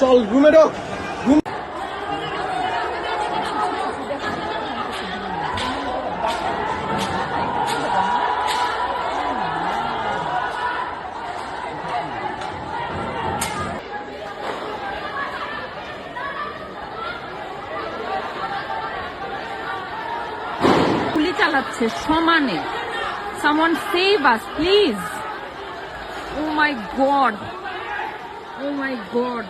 চল রুমে ঢোক। গুলি চালাচ্ছে সমানে। Someone save us please oh my god oh my god